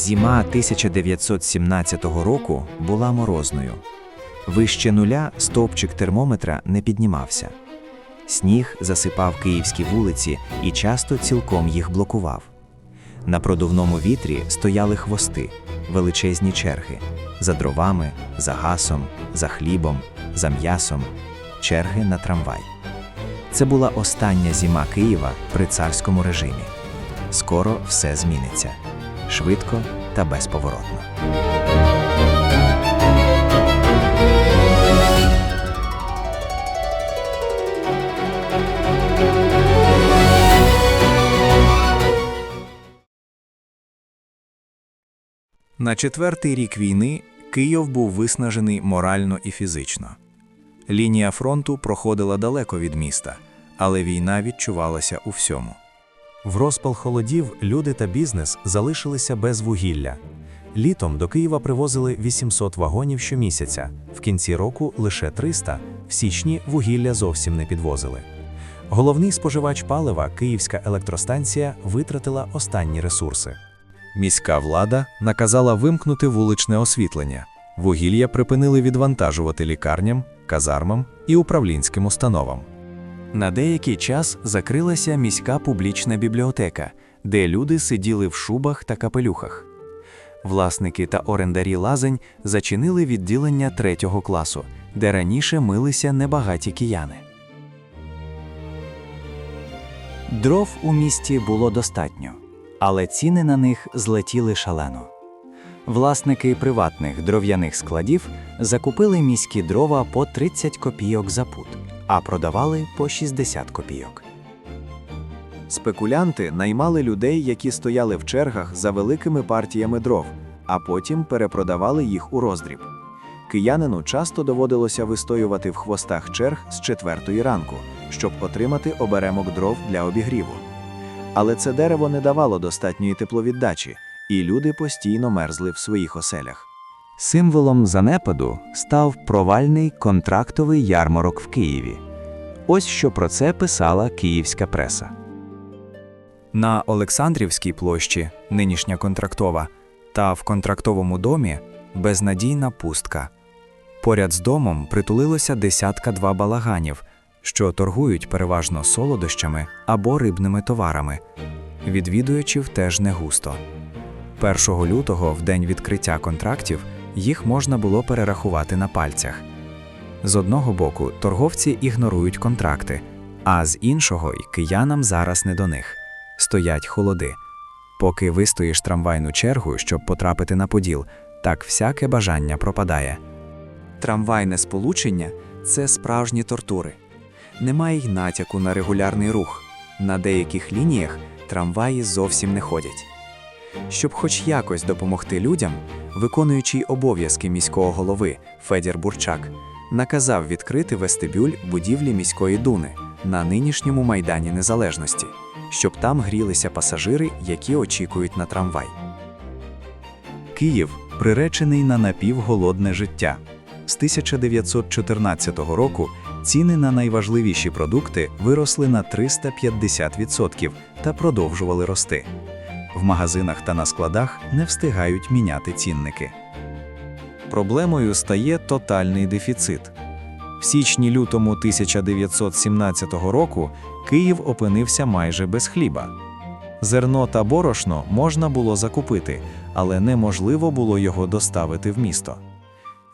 Зима 1917 року була морозною. Вище нуля стовпчик термометра не піднімався. Сніг засипав київські вулиці і часто цілком їх блокував. На продувному вітрі стояли хвости, величезні черги за дровами, за гасом, за хлібом, за м'ясом, черги на трамвай. Це була остання зима Києва при царському режимі. Скоро все зміниться швидко та безповоротно. На четвертий рік війни Київ був виснажений морально і фізично. Лінія фронту проходила далеко від міста, але війна відчувалася у всьому. В розпал холодів люди та бізнес залишилися без вугілля. Літом до Києва привозили 800 вагонів щомісяця, в кінці року лише 300, в січні вугілля зовсім не підвозили. Головний споживач палива, Київська електростанція, витратила останні ресурси. Міська влада наказала вимкнути вуличне освітлення. Вугілля припинили відвантажувати лікарням, казармам і управлінським установам. На деякий час закрилася міська публічна бібліотека, де люди сиділи в шубах та капелюхах. Власники та орендарі лазень зачинили відділення третього класу, де раніше милися небагаті кияни. Дров у місті було достатньо, але ціни на них злетіли шалено. Власники приватних дров'яних складів закупили міські дрова по 30 копійок за пут, а продавали по 60 копійок. Спекулянти наймали людей, які стояли в чергах за великими партіями дров, а потім перепродавали їх у роздріб. Киянину часто доводилося вистоювати в хвостах черг з четвертої ранку, щоб отримати оберемок дров для обігріву. Але це дерево не давало достатньої тепловіддачі, і люди постійно мерзли в своїх оселях. Символом занепаду став провальний контрактовий ярмарок в Києві. Ось що про це писала київська преса. На Олександрівській площі, нинішня контрактова, та в контрактовому домі безнадійна пустка. Поряд з домом притулилося десятка два балаганів, що торгують переважно солодощами або рибними товарами. Відвідувачів теж не густо. 1 лютого, в день відкриття контрактів, їх можна було перерахувати на пальцях. З одного боку, торговці ігнорують контракти, а з іншого й киянам зараз не до них. Стоять холоди. Поки вистоїш трамвайну чергу, щоб потрапити на поділ, так всяке бажання пропадає. Трамвайне сполучення це справжні тортури. Немає й натяку на регулярний рух. На деяких лініях трамваї зовсім не ходять. Щоб хоч якось допомогти людям, виконуючий обов'язки міського голови Федір Бурчак наказав відкрити вестибюль будівлі міської дуни на нинішньому майдані Незалежності, щоб там грілися пасажири, які очікують на трамвай. Київ приречений на напівголодне життя. З 1914 року ціни на найважливіші продукти виросли на 350% та продовжували рости. В магазинах та на складах не встигають міняти цінники. Проблемою стає тотальний дефіцит. В січні-лютому 1917 року Київ опинився майже без хліба. Зерно та борошно можна було закупити, але неможливо було його доставити в місто.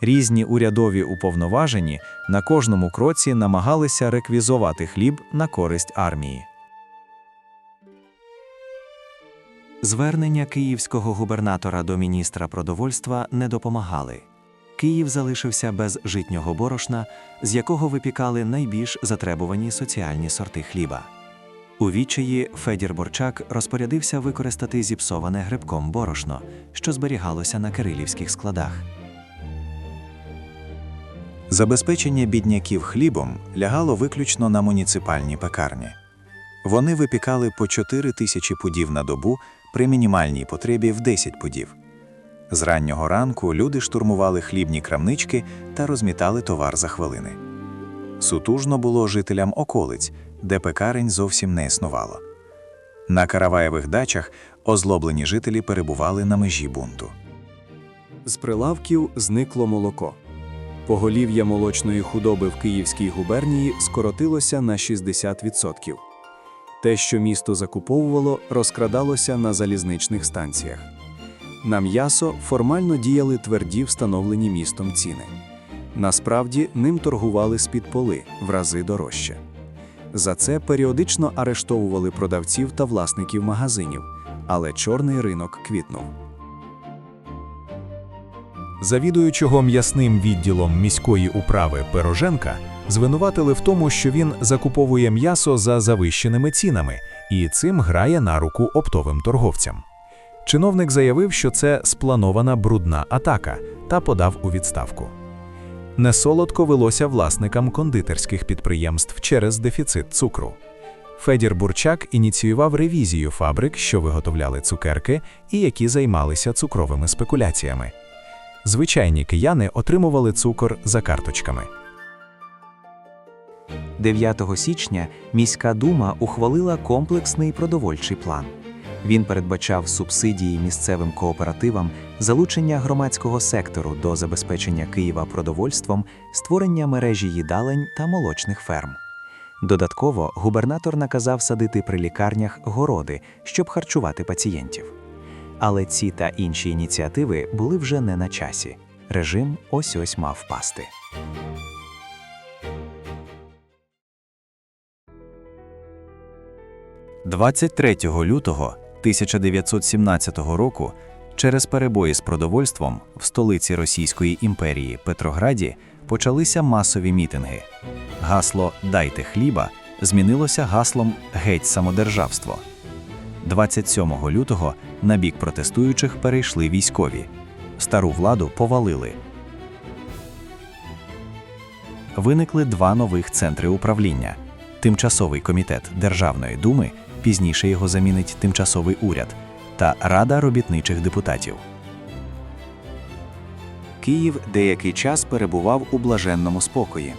Різні урядові уповноважені на кожному кроці намагалися реквізувати хліб на користь армії. Звернення київського губернатора до міністра продовольства не допомагали. Київ залишився без житнього борошна, з якого випікали найбільш затребувані соціальні сорти хліба. У відчаї Федір Борчак розпорядився використати зіпсоване грибком борошно, що зберігалося на кирилівських складах. Забезпечення бідняків хлібом лягало виключно на муніципальні пекарні. Вони випікали по 4 тисячі пудів на добу при мінімальній потребі в 10 пудів. З раннього ранку люди штурмували хлібні крамнички та розмітали товар за хвилини. Сутужно було жителям околиць, де пекарень зовсім не існувало. На караваєвих дачах Озлоблені жителі перебували на межі бунту. З прилавків зникло молоко. Поголів'я молочної худоби в Київській губернії скоротилося на 60%. Те, що місто закуповувало, розкрадалося на залізничних станціях. На м'ясо формально діяли тверді встановлені містом ціни. Насправді ним торгували з-під поли в рази дорожче. За це періодично арештовували продавців та власників магазинів, але чорний ринок квітнув. Завідуючого м'ясним відділом міської управи Пироженка звинуватили в тому, що він закуповує м'ясо за завищеними цінами і цим грає на руку оптовим торговцям. Чиновник заявив, що це спланована брудна атака та подав у відставку. Несолодко велося власникам кондитерських підприємств через дефіцит цукру. Федір Бурчак ініціював ревізію фабрик, що виготовляли цукерки і які займалися цукровими спекуляціями. Звичайні кияни отримували цукор за карточками. 9 січня міська дума ухвалила комплексний продовольчий план. Він передбачав субсидії місцевим кооперативам, залучення громадського сектору до забезпечення Києва продовольством, створення мережі їдалень та молочних ферм. Додатково губернатор наказав садити при лікарнях городи, щоб харчувати пацієнтів. Але ці та інші ініціативи були вже не на часі. Режим ось ось мав впасти. – 23 лютого 1917 року через перебої з продовольством в столиці Російської імперії Петрограді почалися масові мітинги. Гасло Дайте хліба змінилося гаслом Геть самодержавство. 27 лютого на бік протестуючих перейшли військові. Стару владу повалили. Виникли два нових центри управління: Тимчасовий комітет Державної думи, пізніше його замінить Тимчасовий уряд, та Рада робітничих депутатів. Київ деякий час перебував у блаженному спокої.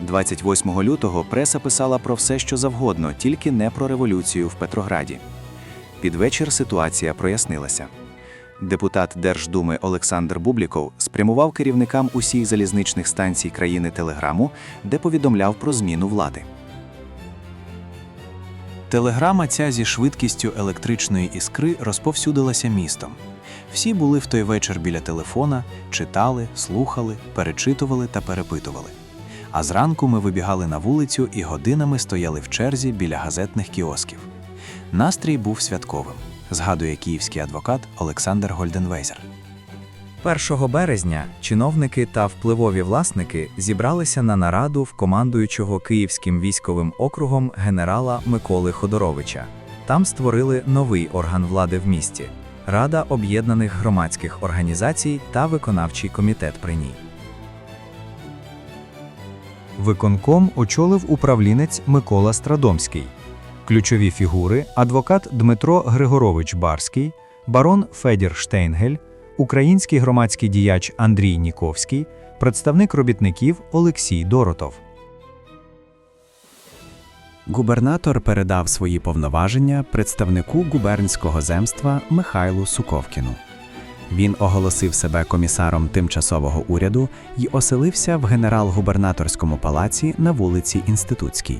28 лютого преса писала про все, що завгодно, тільки не про революцію в Петрограді. Під вечір ситуація прояснилася. Депутат Держдуми Олександр Бубліков спрямував керівникам усіх залізничних станцій країни телеграму, де повідомляв про зміну влади. Телеграма ця зі швидкістю електричної іскри розповсюдилася містом. Всі були в той вечір біля телефона, читали, слухали, перечитували та перепитували. А зранку ми вибігали на вулицю і годинами стояли в черзі біля газетних кіосків. Настрій був святковим, згадує київський адвокат Олександр Гольденвейзер. 1 березня чиновники та впливові власники зібралися на нараду в командуючого Київським військовим округом генерала Миколи Ходоровича. Там створили новий орган влади в місті Рада об'єднаних громадських організацій та виконавчий комітет при ній. Виконком очолив управлінець Микола Страдомський. Ключові фігури адвокат Дмитро Григорович Барський, барон Федір Штейнгель, український громадський діяч Андрій Ніковський, представник робітників Олексій Доротов. Губернатор передав свої повноваження представнику губернського земства Михайлу Суковкіну. Він оголосив себе комісаром тимчасового уряду і оселився в генерал-губернаторському палаці на вулиці Інститутській.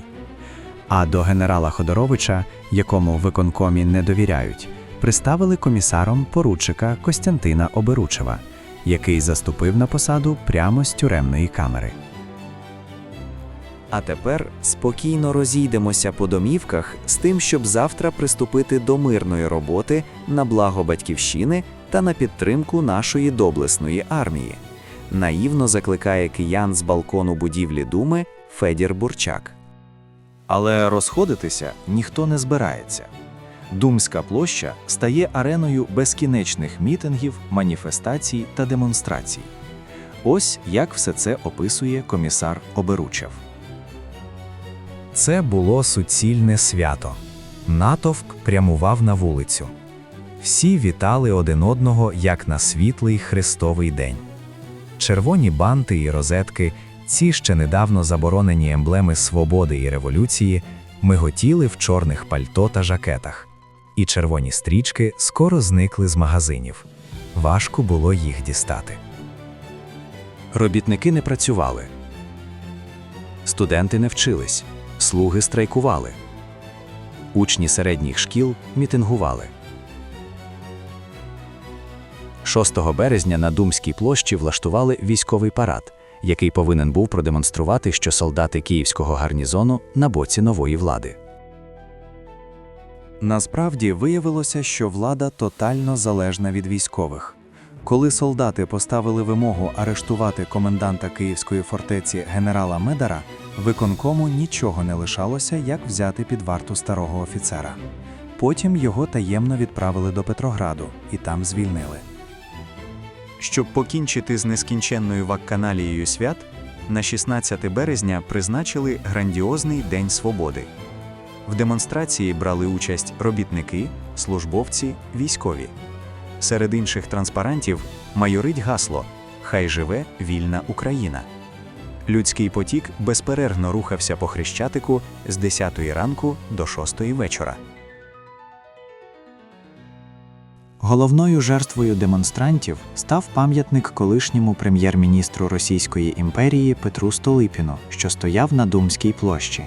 А до генерала Ходоровича, якому виконкомі не довіряють, приставили комісаром поручика Костянтина Оберучева, який заступив на посаду прямо з тюремної камери. А тепер спокійно розійдемося по домівках з тим, щоб завтра приступити до мирної роботи на благо батьківщини та на підтримку нашої доблесної армії. Наївно закликає киян з балкону будівлі Думи Федір Бурчак. Але розходитися ніхто не збирається. Думська площа стає ареною безкінечних мітингів, маніфестацій та демонстрацій. Ось як все це описує комісар Оберучев. Це було суцільне свято. Натовп прямував на вулицю. Всі вітали один одного як на світлий Христовий день. Червоні банти і розетки, ці ще недавно заборонені емблеми свободи і революції, миготіли в чорних пальто та жакетах. І червоні стрічки скоро зникли з магазинів. Важко було їх дістати. Робітники не працювали. Студенти не вчились, слуги страйкували. Учні середніх шкіл мітингували. 6 березня на Думській площі влаштували військовий парад, який повинен був продемонструвати, що солдати київського гарнізону на боці нової влади. Насправді виявилося, що влада тотально залежна від військових. Коли солдати поставили вимогу арештувати коменданта Київської фортеці генерала Медара, виконкому нічого не лишалося, як взяти під варту старого офіцера. Потім його таємно відправили до Петрограду і там звільнили. Щоб покінчити з нескінченною вакканалією свят, на 16 березня призначили грандіозний День Свободи. В демонстрації брали участь робітники, службовці, військові. Серед інших транспарантів майорить гасло Хай живе вільна Україна. Людський потік безперервно рухався по Хрещатику з 10 ранку до 6 вечора. Головною жертвою демонстрантів став пам'ятник колишньому прем'єр-міністру Російської імперії Петру Столипіну, що стояв на Думській площі.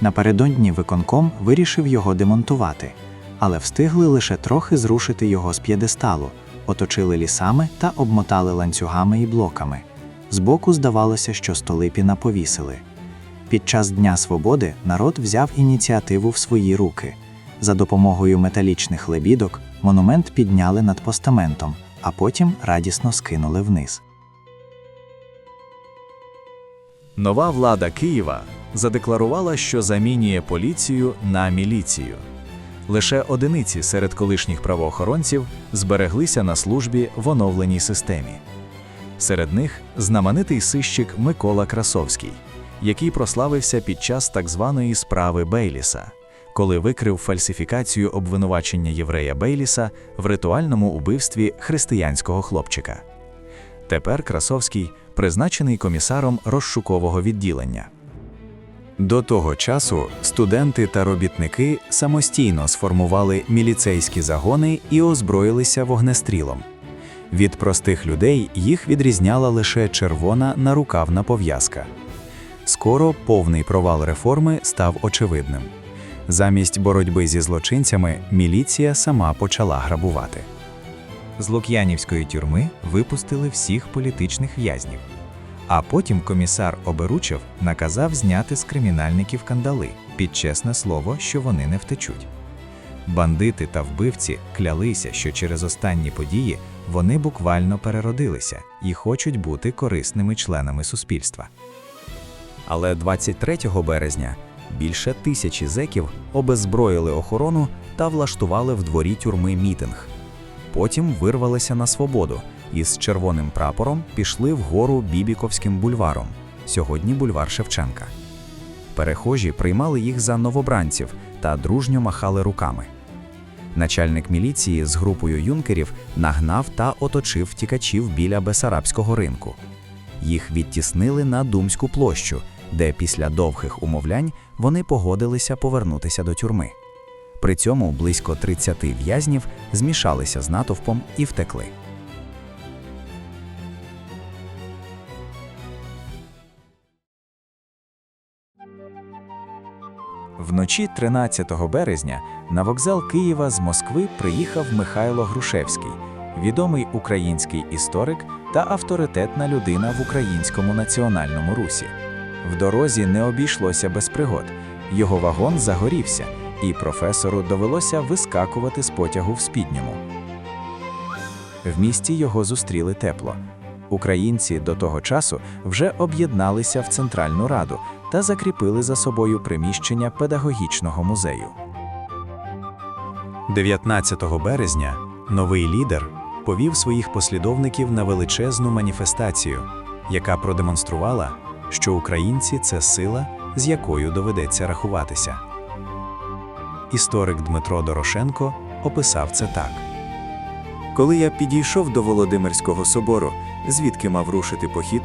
Напередодні виконком вирішив його демонтувати, але встигли лише трохи зрушити його з п'єдесталу, оточили лісами та обмотали ланцюгами і блоками. Збоку здавалося, що Столипіна повісили. Під час Дня Свободи народ взяв ініціативу в свої руки. За допомогою металічних лебідок монумент підняли над постаментом, а потім радісно скинули вниз. Нова влада Києва задекларувала, що замінює поліцію на міліцію. Лише одиниці серед колишніх правоохоронців збереглися на службі в оновленій системі. Серед них знаменитий сищик Микола Красовський, який прославився під час так званої справи Бейліса, коли викрив фальсифікацію обвинувачення єврея Бейліса в ритуальному убивстві християнського хлопчика. Тепер Красовський призначений комісаром розшукового відділення. До того часу студенти та робітники самостійно сформували міліцейські загони і озброїлися вогнестрілом. Від простих людей їх відрізняла лише червона нарукавна пов'язка. Скоро повний провал реформи став очевидним. Замість боротьби зі злочинцями міліція сама почала грабувати. З Лук'янівської тюрми випустили всіх політичних в'язнів. А потім комісар Оберучев наказав зняти з кримінальників кандали під чесне слово, що вони не втечуть. Бандити та вбивці клялися, що через останні події вони буквально переродилися і хочуть бути корисними членами суспільства. Але 23 березня більше тисячі зеків обеззброїли охорону та влаштували в дворі тюрми мітинг. Потім вирвалися на свободу і з червоним прапором пішли вгору Бібіковським бульваром, сьогодні бульвар Шевченка. Перехожі приймали їх за новобранців та дружньо махали руками. Начальник міліції з групою юнкерів нагнав та оточив втікачів біля Бесарабського ринку. Їх відтіснили на Думську площу, де після довгих умовлянь вони погодилися повернутися до тюрми. При цьому близько 30 в'язнів змішалися з натовпом і втекли. Вночі 13 березня на вокзал Києва з Москви приїхав Михайло Грушевський, відомий український історик та авторитетна людина в українському національному русі. В дорозі не обійшлося без пригод. Його вагон загорівся, і професору довелося вискакувати з потягу в спідньому. В місті його зустріли тепло. Українці до того часу вже об'єдналися в Центральну Раду та закріпили за собою приміщення педагогічного музею. 19 березня новий лідер повів своїх послідовників на величезну маніфестацію, яка продемонструвала, що українці це сила, з якою доведеться рахуватися. Історик Дмитро Дорошенко описав це так. Коли я підійшов до Володимирського собору, звідки мав рушити похід,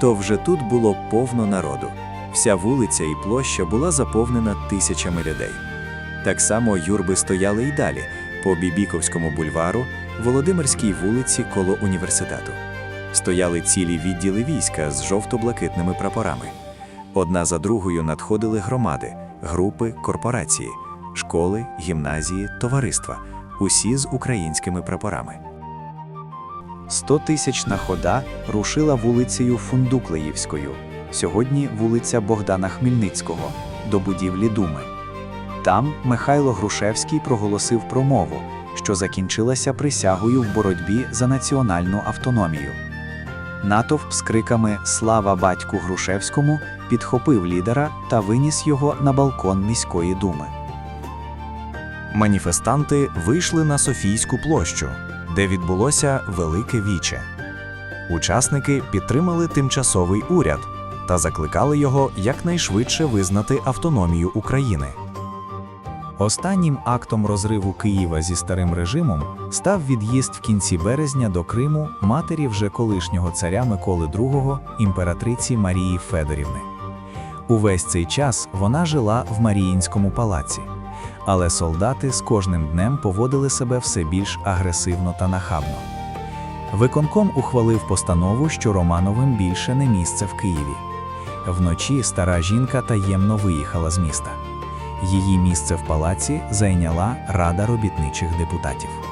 то вже тут було повно народу. Вся вулиця і площа була заповнена тисячами людей. Так само юрби стояли й далі по Бібіковському бульвару, Володимирській вулиці коло університету. Стояли цілі відділи війська з жовто-блакитними прапорами. Одна за другою надходили громади, групи, корпорації, школи, гімназії, товариства, усі з українськими прапорами. Стотисячна хода рушила вулицею Фундуклеївською, сьогодні вулиця Богдана Хмельницького, до будівлі Думи. Там Михайло Грушевський проголосив промову, що закінчилася присягою в боротьбі за національну автономію. Натовп з криками Слава батьку Грушевському підхопив лідера та виніс його на балкон міської думи. Маніфестанти вийшли на Софійську площу, де відбулося Велике Віче. Учасники підтримали тимчасовий уряд та закликали його якнайшвидше визнати автономію України. Останнім актом розриву Києва зі старим режимом став від'їзд в кінці березня до Криму матері вже колишнього царя Миколи II, імператриці Марії Федорівни. Увесь цей час вона жила в Маріїнському палаці, але солдати з кожним днем поводили себе все більш агресивно та нахабно. Виконком ухвалив постанову, що Романовим більше не місце в Києві. Вночі стара жінка таємно виїхала з міста. Її місце в палаці зайняла Рада робітничих депутатів.